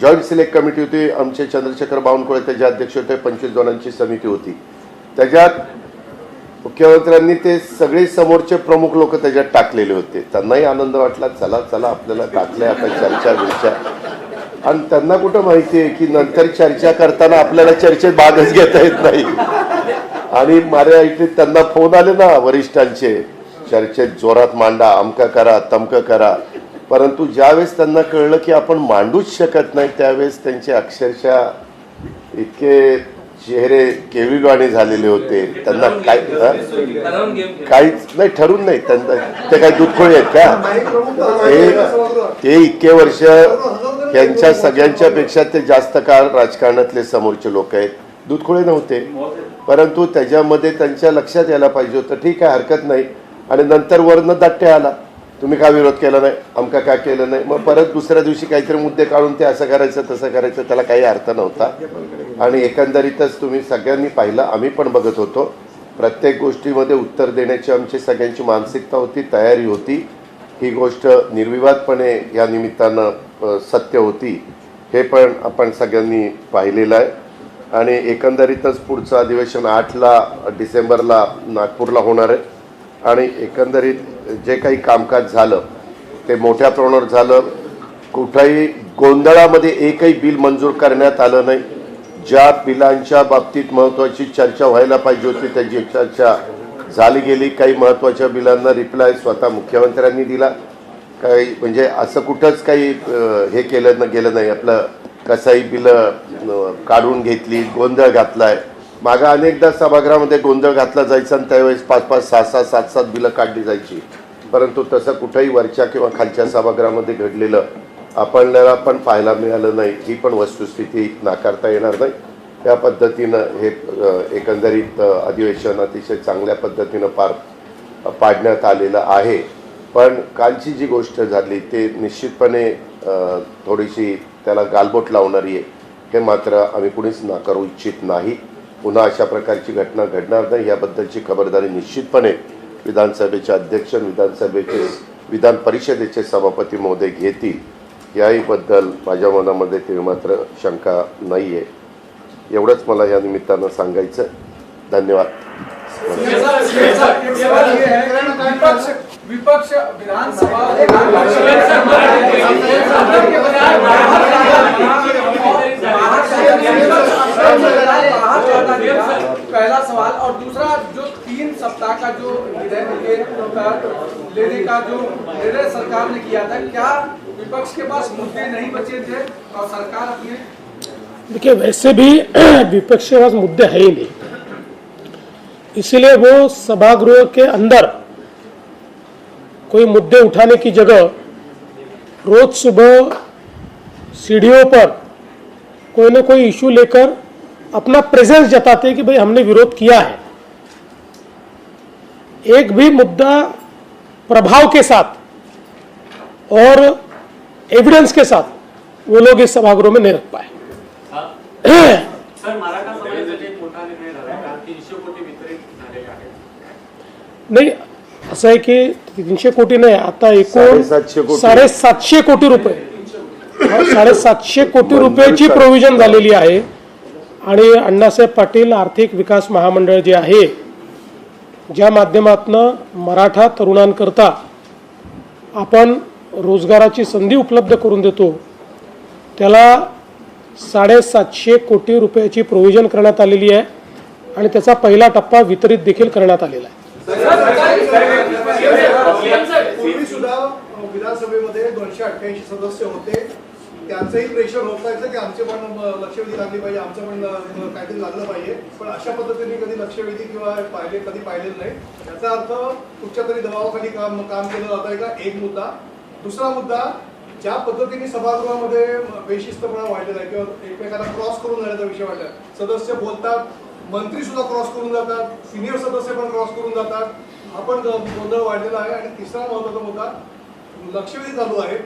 Joint select committee होती आमचे चंद्रशेखर बावनकुळे त्याचे अध्यक्ष होते पंचवीस जणांची समिती होती. त्याच्यात मुख्यमंत्र्यांनी ते सगळे समोरचे प्रमुख लोक त्याच्यात टाकलेले होते. त्यांनाही आनंद वाटला चला चला आपल्याला टाकले आता चर्चा बिर्चा. आणि त्यांना कुठं माहिती आहे की नंतर चर्चा करताना आपल्याला चर्चेत भागच घेता येत नाही? आणि माझ्या इथे त्यांना फोन आले ना वरिष्ठांचे. चर्चेत जोरात मांडा अमका करा तमक करा. परंतु ज्यावेळेस त्यांना कळलं की आपण मांडूच शकत नाही त्यावेळेस त्यांचे अक्षरशः इतके चेहरे केविलवाणी झालेले होते. त्यांना काय काहीच नाही ठरून नाही. त्यांना ते काय दूधखोळी आहेत का? ते इतके वर्ष यांच्या सगळ्यांच्या पेक्षा ते जास्त काळ राजकारणातले समोरचे लोक आहेत. दूधखोळे नव्हते. परंतु त्याच्यामध्ये त्यांच्या लक्षात यायला पाहिजे होतं. ठीक आहे हरकत नाही. आणि नंतर वरनं दाट्टे आला. तुम्ही का विरोध केला नाही? आमका का केलं नाही? मग परत दुसऱ्या दिवशी काहीतरी मुद्दे काढून ते असं करायचं तसं करायचं त्याला काही अर्थ नव्हता. आणि एकंदरीतच तुम्ही सगळ्यांनी पाहिलं आम्ही पण बघत होतो. प्रत्येक गोष्टीमध्ये उत्तर देण्याची आमची सगळ्यांची मानसिकता होती तयारी होती. ही गोष्ट निर्विवादपणे या निमित्तानं सत्य होती हे पण आपण सगळ्यांनी पाहिलेलं आहे. आणि एकंदरीतच पुढचं अधिवेशन आठला डिसेंबरला नागपूरला होणार आहे. आणि एकंदरीत जे काही कामकाज झालं ते मोठ्या प्रमाणावर झालं. कुठल्याही गोंधळामध्ये एकही बिल मंजूर करण्यात आलं नाही. ज्या बिलांच्या बाबतीत महत्त्वाची चर्चा व्हायला पाहिजे होती त्याची चर्चा झाली गेली. काही महत्त्वाच्या बिलांना रिप्लाय स्वतः मुख्यमंत्र्यांनी दिला. काही म्हणजे असं कुठंच काही हे केलं गेलं नाही. आपलं कसाही बिलं काढून घेतली गोंधळ घातलाय. मागं अनेकदा सभागृहामध्ये गोंधळ घातला जायचा आणि त्यावेळेस पाच पाच सहा सहा सात सात बिलं काढली जायची. परंतु तसं कुठंही वरच्या किंवा खालच्या सभागृहामध्ये घडलेलं आपल्याला पण पाहायला मिळालं नाही. ही पण वस्तुस्थिती नाकारता येणार नाही. त्या पद्धतीनं हे एकंदरीत अधिवेशन अतिशय चांगल्या पद्धतीनं पार पाडण्यात आलेलं आहे. पण कालची जी गोष्ट झाली ते निश्चितपणे थोडीशी त्याला गालबोट लावणारी आहे. हे मात्र आम्ही कुणीच नाकारू इच्छित नाही. पुन्हा अशा प्रकारची घटना घडणार नाही याबद्दलची खबरदारी निश्चितपणे विधानसभेचे अध्यक्ष आणि विधानसभेचे विधान परिषदेचे सभापती महोदय घेतील. याहीबद्दल माझ्या मनामध्ये ते मात्र शंका नाही आहे एवढंच मला या निमित्तानं सांगायचं. धन्यवाद. विपक्ष विधानसभा पहला सवाल और दूसरा जो तीन सप्ताह का जो लेने- लेने का जो निर्णय सरकार ने किया था क्या विपक्ष के पास मुद्दे नहीं बचे थे और सरकार अपने देखिए वैसे भी विपक्ष के पास मुद्दे है ही नहीं। इसीलिए वो सभागृह के अंदर कोई मुद्दे उठाने की जगह रोज सुबह सीढ़ियों पर कोई ना कोई इश्यू लेकर अपना प्रेजेंस जताते हैं कि भाई हमने विरोध किया है। एक भी मुद्दा प्रभाव के साथ और एविडेंस के साथ वो लोग इस सभागृह में नहीं रख पाए। एक आहेत नाही असं आहे की तीनशे कोटी नाही आता एकूण साडेसातशे कोटी. साडेसातशे कोटी रुपये हा, साडेसातशे कोटी रुपयाची प्रोव्हिजन झालेली आहे आणि अण्णासाहेब पाटील आर्थिक विकास महामंडळ जे आहे ज्या माध्यमातनं मराठा तरुणांकरता आपण रोजगाराची संधी उपलब्ध करून देतो त्याला साडेसातशे कोटी रुपयाची प्रोव्हिजन करण्यात आलेली आहे आणि त्याचा पहिला टप्पा वितरित देखील करण्यात आलेला आहे विधानसभेमध्ये दोनशे अठ्ठ्याऐंशी सदस्य होते त्यांचंही प्रेशर होतायचं की आमचे पण लक्षवेधी लागली पाहिजे आमचं पण काहीतरी लागलं पाहिजे. पण अशा पद्धतीने कधी लक्षवेधी किंवा पाहिले कधी पाहिलेलं नाही. याचा अर्थ कुठच्या तरी दबावाखाली काम काम केलं जात आहे का एक मुद्दा. दुसरा मुद्दा ज्या पद्धतीने सभागृहामध्ये बेशिस्तपणा वाढलेला आहे किंवा एकमेकाला क्रॉस करून जाण्याचा विषय वाटला सदस्य बोलतात मंत्री सुद्धा क्रॉस करून जातात सिनियर सदस्य पण क्रॉस करून जातात. हा पण गोंधळ वाढलेला आहे. आणि तिसरा महत्त्वाचा मुद्दा लक्षवेधी चालू आहे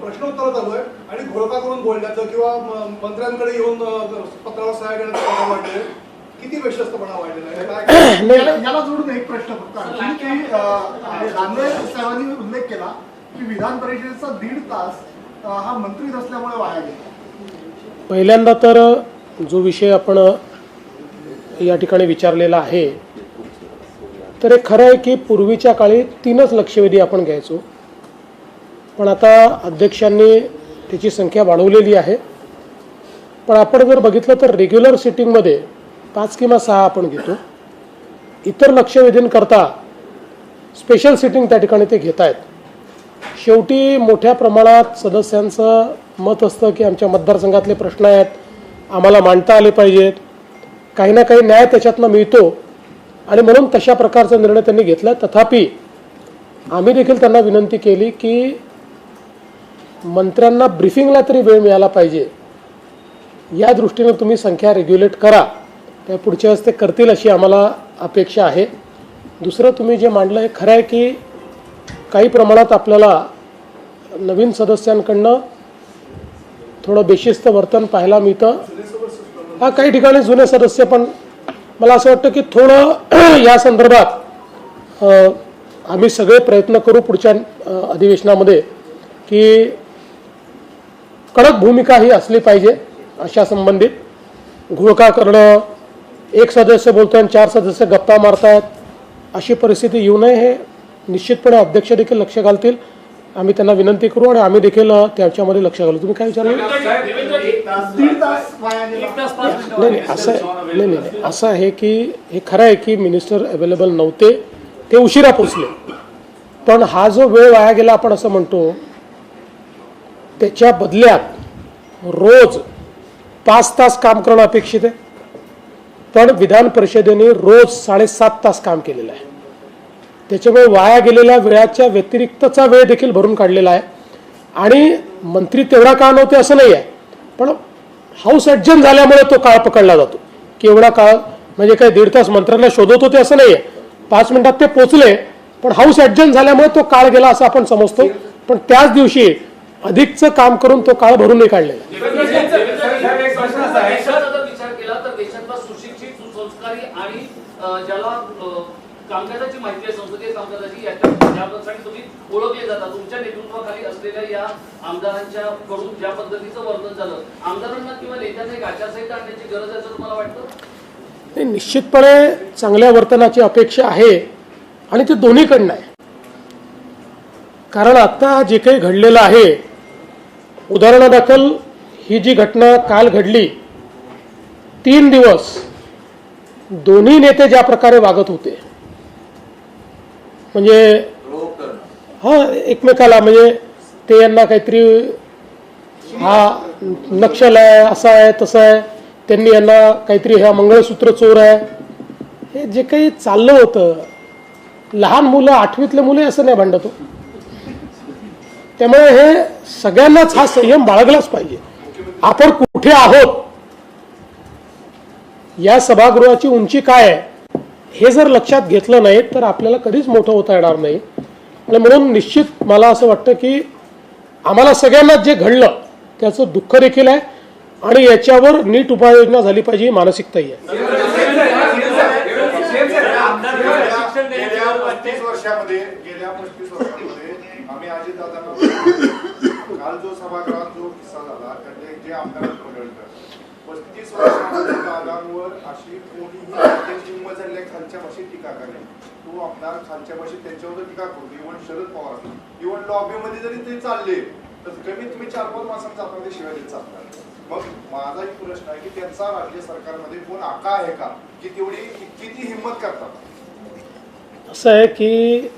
प्रश्नोत्तर चालू आहे आणि घोळका करून बोलण्याचं किंवा म- मंत्र्यांकडे येऊन पत्रावर सहाय्य प्रमाण वाढले किती बेशस्तपणा वाढलेला आहे? याला जोडून एक प्रश्न फक्त दानवे साहेबांनी उल्लेख केला की विधान परिषदेचा दीड तास हा मंत्री नसल्यामुळे वाया गेला. पहिल्यांदा तर जो विषय आपण या ठिकाणी विचारलेला आहे तर हे खरं आहे की पूर्वीच्या काळी तीनच लक्षवेधी आपण घ्यायचो. पण आता अध्यक्षांनी त्याची संख्या वाढवलेली आहे. पण आपण जर बघितलं तर रेग्युलर सिटिंगमध्ये पाच किंवा सहा आपण घेतो. इतर लक्षवेधींकरता स्पेशल सिटिंग त्या ठिकाणी ते घेत आहेत. शेवटी मोठ्या प्रमाणात सदस्यांचं मत असतं की आमच्या मतदारसंघातले प्रश्न आहेत आम्हाला मांडता आले पाहिजेत. काही ना काही न्याय त्याच्यातनं मिळतो. आणि म्हणून तशा प्रकारचा निर्णय त्यांनी घेतला. तथापि आम्ही देखील त्यांना विनंती केली की मंत्र्यांना ब्रिफिंगला तरी वेळ मिळाला पाहिजे. या दृष्टीनं तुम्ही संख्या रेग्युलेट करा. त्या पुढच्या वेळेस ते करतील अशी आम्हाला अपेक्षा आहे. दुसरं तुम्ही जे मांडलं हे खरं आहे की काही प्रमाणात आपल्याला नवीन सदस्यांकडनं थोडं बेशिस्त वर्तन पाहायला मिळतं. हा काही ठिकाणी जुने सदस्य पण मला असं वाटतं की थोडं या संदर्भात आम्ही सगळे प्रयत्न करू पुढच्या अधिवेशनामध्ये की कडक भूमिका ही असली पाहिजे अशा संबंधित. घोळका करणं एक सदस्य बोलतोय आणि चार सदस्य गप्पा मारतायत अशी परिस्थिती येऊ नये हे निश्चितपणे अध्यक्ष देखील लक्ष घालतील. आम्ही त्यांना विनंती करू आणि आम्ही देखील त्याच्यामध्ये लक्ष घालू. तुम्ही काय विचारलं नाही नाही असं नाही नाही नाही. असं आहे की हे खरं आहे की मिनिस्टर अवेलेबल नव्हते. ते उशिरा पोचले पण हा जो वेळ वाया गेला आपण असं म्हणतो त्याच्या बदल्यात रोज पाच तास काम करणं अपेक्षित आहे. पण विधान परिषदेने रोज साडेसात तास काम केलेलं आहे. त्याच्यामुळे वाया गेलेल्या वेळाच्या व्यतिरिक्तचा वेळ देखील भरून काढलेला आहे. आणि मंत्री तेवढा काळ नव्हते असं नाही आहे. पण हाऊस ॲडजन झाल्यामुळे तो काळ पकडला जातो. की एवढा काळ? म्हणजे काय दीड तास मंत्र्यांना शोधत होते असं नाही आहे. पाच मिनिटात ते पोचले पण हाऊस ॲडजन झाल्यामुळे तो काळ गेला असं आपण समजतो. पण त्याच दिवशी अधिकचं काम करून तो काळ भरूनही काढलेला. नाही, निश्चितपणे चांगल्या वर्तनाची अपेक्षा आहे आणि ते दोन्हीकडनं आहे. कारण आता जे काही घडलेलं आहे उदाहरणादाखल ही जी घटना काल घडली तीन दिवस दोन्ही नेते ज्या प्रकारे वागत होते. म्हणजे हा एकमेकाला म्हणजे ते यांना काहीतरी हा नक्षल आहे असा आहे तसं आहे त्यांनी यांना काहीतरी ह्या मंगळसूत्र चोर आहे. हे जे काही चाललं होतं लहान मुलं आठवीतले मुले असं नाही भांडत हो. त्यामुळे हे सगळ्यांनाच हा संयम बाळगलाच पाहिजे. आपण कुठे आहोत? या सभागृहाची उंची काय आहे? हे जर लक्षात घेतलं नाही तर आपल्याला कधीच मोठं होता येणार नाही. आणि म्हणून निश्चित मला असं वाटतं की आम्हाला सगळ्यांना जे घडलं त्याचं दुःख देखील आहे आणि याच्यावर नीट उपाययोजना झाली पाहिजे ही मानसिकताही आहे. पस्तीस वर्षामध्ये दादांवर अशी कोणीही त्यांची हिंमत झाली खालच्या भाषेत टीका करणे. तो आमदार खालच्या भाषेत त्यांच्यावर टीका करतो. इव्हन शरद पवार. इव्हन लॉबीमध्ये जरी ते चालले तर कमीत कमी चार पाच माणसांचा आपण ते शिवाय देत चालतात मग माझा एक प्रश्न आहे की त्यांचा राज्य सरकारमध्ये कोण आका आहे का? की तेवढी किती हिंमत करतात? असं आहे की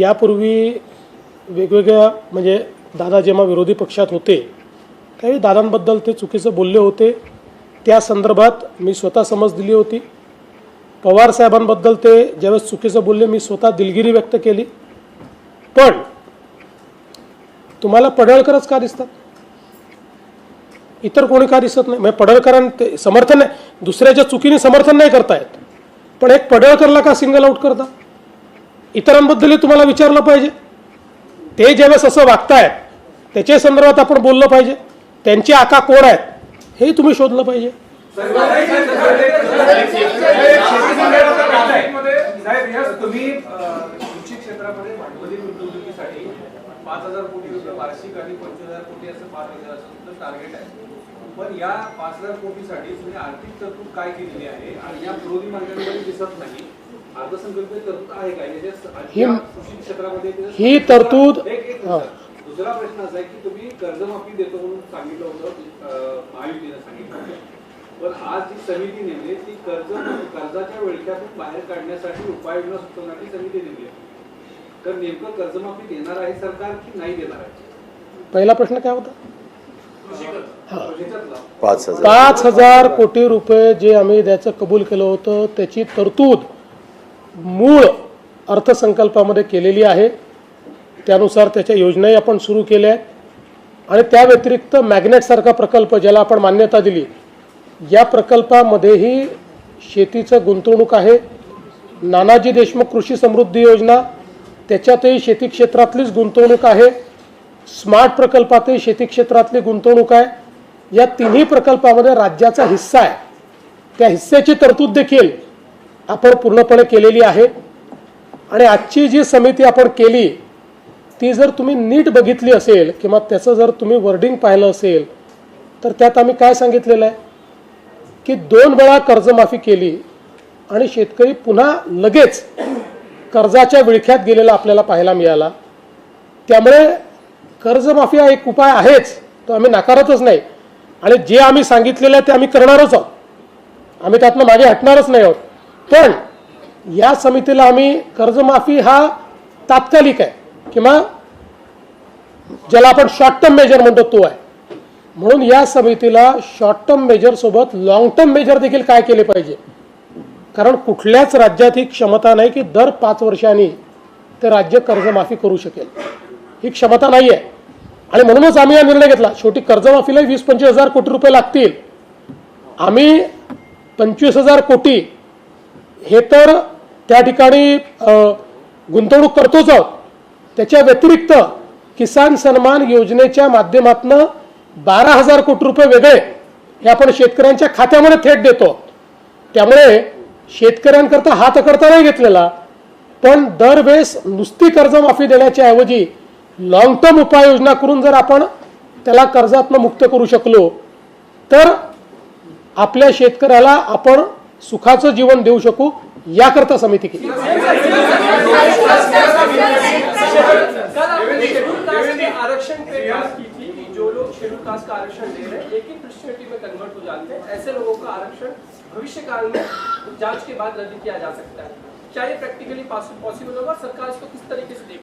यापूर्वी वेगवेगळ्या म्हणजे दादा जेव्हा विरोधी पक्षात होते काही दादांबद्दल ते चुकीचं बोलले होते. त्या संदर्भात मी स्वतः समज दिली होती. पवार साहेबांबद्दल ते ज्यावेळेस चुकीचं बोलले मी स्वतः दिलगिरी व्यक्त केली. पण तुम्हाला पडळकरच का दिसतात? इतर कोणी का दिसत नाही? म्हणजे पडळकरां ते समर्थन नाही दुसऱ्याच्या चुकीने समर्थन नाही करतायत. पण एक पडळकरला का सिंगल आउट करता? इतरांबद्दलही तुम्हाला विचारलं पाहिजे. ते ज्यावेळेस असं वागतायत त्याच्या संदर्भात आपण बोललं पाहिजे. त्यांचे आका कोण आहेत? हेही तुम्ही शोधलं पाहिजे. तुम्ही क्षेत्रामध्ये भांडवली गुंतवणुकीसाठी पाच हजार कोटी रुपये वार्षिक आणि पंचवीस हजार कोटी असं पाच हजाराचं तुमचं टार्गेट आहे. पण या पाच हजार कोटीसाठी तुम्ही आर्थिक तरतूद काय केलेली आहे? आणि या विरोधी मार्गांमध्ये दिसत नाही. अर्थसंकल्पीय तरतूद आहे का? याच्या ही- कृषी क्षेत्रामध्ये ही तरतूद- हा. दुसरा प्रश्न असा आहे की तुम्ही कर्जमाफी देतो म्हणून सांगितलं होतं महायुतीनं सांगितलं होतं. पण आज जी समिती नेमली ती कर्ज कर्जाच्या विळख्यातून बाहेर काढण्यासाठी उपाययोजना सुचवण्याची समिती नेमली आहे. तर नेमकं कर्जमाफी देणार आहे सरकार की नाही देणार आहे? पहिला प्रश्न काय होता? ह्याच्यातला पाच हजार. पाच हजार कोटी रुपये जे आम्ही द्यायचं कबूल केलं होतं त्याची तरतूद मूळ अर्थसंकल्पामध्ये केलेली आहे. त्यानुसार त्याच्या योजनाही आपण सुरू केल्या आहेत. आणि त्या व्यतिरिक्त मॅग्नेटसारखा प्रकल्प ज्याला आपण मान्यता दिली या प्रकल्पामध्येही शेतीचं गुंतवणूक आहे. नानाजी देशमुख कृषी समृद्धी योजना त्याच्यातही शेती क्षेत्रातलीच गुंतवणूक आहे. स्मार्ट प्रकल्पातही शेती क्षेत्रातली गुंतवणूक आहे. या तिन्ही प्रकल्पामध्ये राज्याचा हिस्सा आहे. त्या हिस्स्याची तरतूद देखील आपण पूर्णपणे केलेली आहे. आणि आजची जी समिती आपण केली ती जर तुम्ही नीट बघितली असेल किंवा त्याचं जर तुम्ही वर्डिंग पाहिलं असेल तर त्यात आम्ही काय सांगितलेलं आहे? की दोन वेळा कर्जमाफी केली आणि शेतकरी पुन्हा लगेच कर्जाच्या विळख्यात गेलेला आपल्याला पाहायला मिळाला. त्यामुळे कर्जमाफी हा एक उपाय आहेच तो आम्ही नाकारतच नाही. आणि जे आम्ही सांगितलेलं आहे ते आम्ही करणारच आहोत. आम्ही त्यातनं मागे हटणारच नाही आहोत. पण या समितीला आम्ही कर्जमाफी हा तात्कालिक आहे. किंवा ज्याला आपण शॉर्ट टर्म मेजर म्हणतो तो आहे. म्हणून या समितीला शॉर्ट टर्म मेजर सोबत लॉंग टर्म मेजर देखील काय केले पाहिजे? कारण कुठल्याच राज्यात ही क्षमता नाही की दर पाच वर्षांनी ते राज्य कर्जमाफी करू शकेल. ही क्षमता नाही आहे आणि म्हणूनच आम्ही हा निर्णय घेतला. शेवटी कर्जमाफीला वीस पंचवीस हजार कोटी रुपये लागतील. आम्ही पंचवीस हजार कोटी हे तर त्या ठिकाणी गुंतवणूक करतोच आहोत. त्याच्या व्यतिरिक्त किसान सन्मान योजनेच्या माध्यमातून बारा हजार कोटी रुपये वेगळे हे आपण शेतकऱ्यांच्या खात्यामध्ये थेट देतो. त्यामुळे शेतकऱ्यांकरता हात करता नाही घेतलेला पण दरवेळेस नुसती कर्जमाफी देण्याच्या ऐवजी लॉंग टर्म उपाययोजना करून जर आपण त्याला कर्जातनं मुक्त करू शकलो तर आपल्या शेतकऱ्याला आपण सुखाचं जीवन देऊ शकू. याकरता समिति के। आरक्षण की थी जो लोग शेड्यूल कास्ट का आरक्षण ले रहे हैं एक ही में कन्वर्ट हो जाते हैं ऐसे लोगों का आरक्षण भविष्य काल में जाँच के बाद रद्द किया जा सकता है। क्या ये प्रैक्टिकली पॉसिबल होगा? सरकार इसको किस तरीके से देख